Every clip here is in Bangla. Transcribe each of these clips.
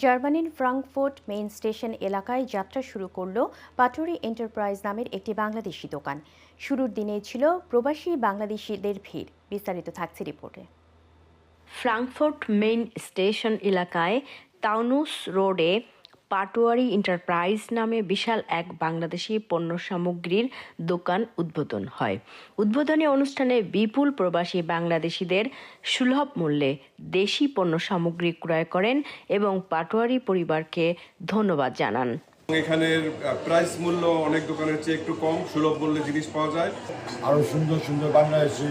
জার্মানির ফ্রাঙ্কফোর্ট মেইন স্টেশন এলাকায় যাত্রা শুরু করল পাটুরি এন্টারপ্রাইজ নামের একটি বাংলাদেশি দোকান। শুরুর দিনে ছিল প্রবাসী বাংলাদেশিদের ভিড়। বিস্তারিত থাকছে রিপোর্টে। ফ্রাঙ্কফোর্ট মেইন স্টেশন এলাকায় তাউনুস রোডে পাটোয়ারি এন্টারপ্রাইজ নামে বিশাল এক বাংলাদেশি পণ্য সামগ্রীর দোকান উদ্বোধন হয়। উদ্বোধনী অনুষ্ঠানে বিপুল প্রবাসী বাংলাদেশিদের সুলভ মূল্যে দেশি পণ্য সামগ্রী ক্রয় করেন এবং পাটোয়ারি পরিবারকে ধন্যবাদ জানান। এখানের প্রাইস মূল্য অনেক দোকানের চেয়ে একটু কম সুলভ মূল্যে জিনিস পাওয়া যায়। আরও সুন্দর সুন্দর বাংলাদেশি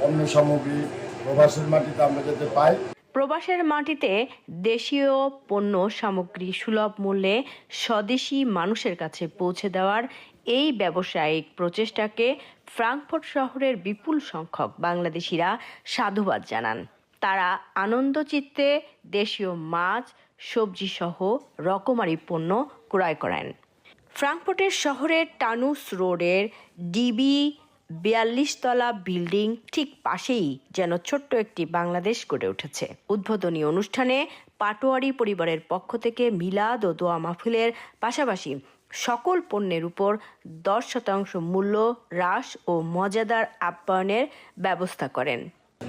পণ্য সামগ্রী প্রবাসের মাটিতে আমরা যাতে পাই। প্রবাসের মাটিতে দেশীয় পণ্য সামগ্রী সুলভ মূল্যে স্বদেশি মানুষের কাছে পৌঁছে দেওয়ার এই ব্যবসায়িক প্রচেষ্টাকে ফ্রাঙ্কফোর্ট শহরের বিপুল সংখ্যক বাংলাদেশিরা সাধুবাদ জানান। তারা আনন্দচিত্তে দেশীয় মাছ সবজি সহ রকমারি পণ্য ক্রয় করেন। ফ্রাঙ্কফোর্টের শহরের টানুস রোডের ডিবি বিয়াল্লিশ তলা বিল্ডিং ঠিক পাশেই যেন ছোট্ট একটি বাংলাদেশ গড়ে উঠেছে। উদ্বোধনী অনুষ্ঠানে পাটোয়ারি পরিবারের পক্ষ থেকে মিলাদ ও দোয়া মাহফিলের পাশাপাশি সকল পণ্যের উপর দশ শতাংশ মূল্য হ্রাস ও মজাদার আপ্যায়নের ব্যবস্থা করেন।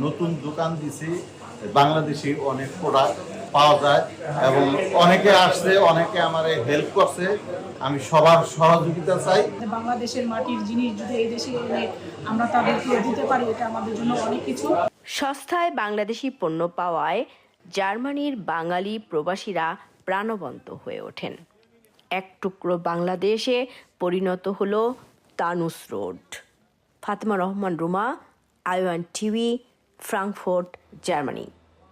নতুন দোকান দিছি, বাংলাদেশি অনেক প্রোডাক্ট পাওয়া যায় এবং অনেকে আসছে অনেকে আমার হেল্প করছে। আমি সবার সহযোগিতা চাই। বাংলাদেশের মাটির জিনিস যদি এই দেশে এনে আমরা তাদেরকে দিতে পারি এটা আমাদের জন্য অনেক কিছু। সস্তায় বাংলাদেশি পণ্য পাওয়ায় জার্মানির বাঙালি প্রবাসীরা প্রাণবন্ত হয়ে ওঠেন। এক টুকরো বাংলাদেশে পরিণত হলো তানুস road. Fatema Rahman Ruma I one TV Frankfurt Germany.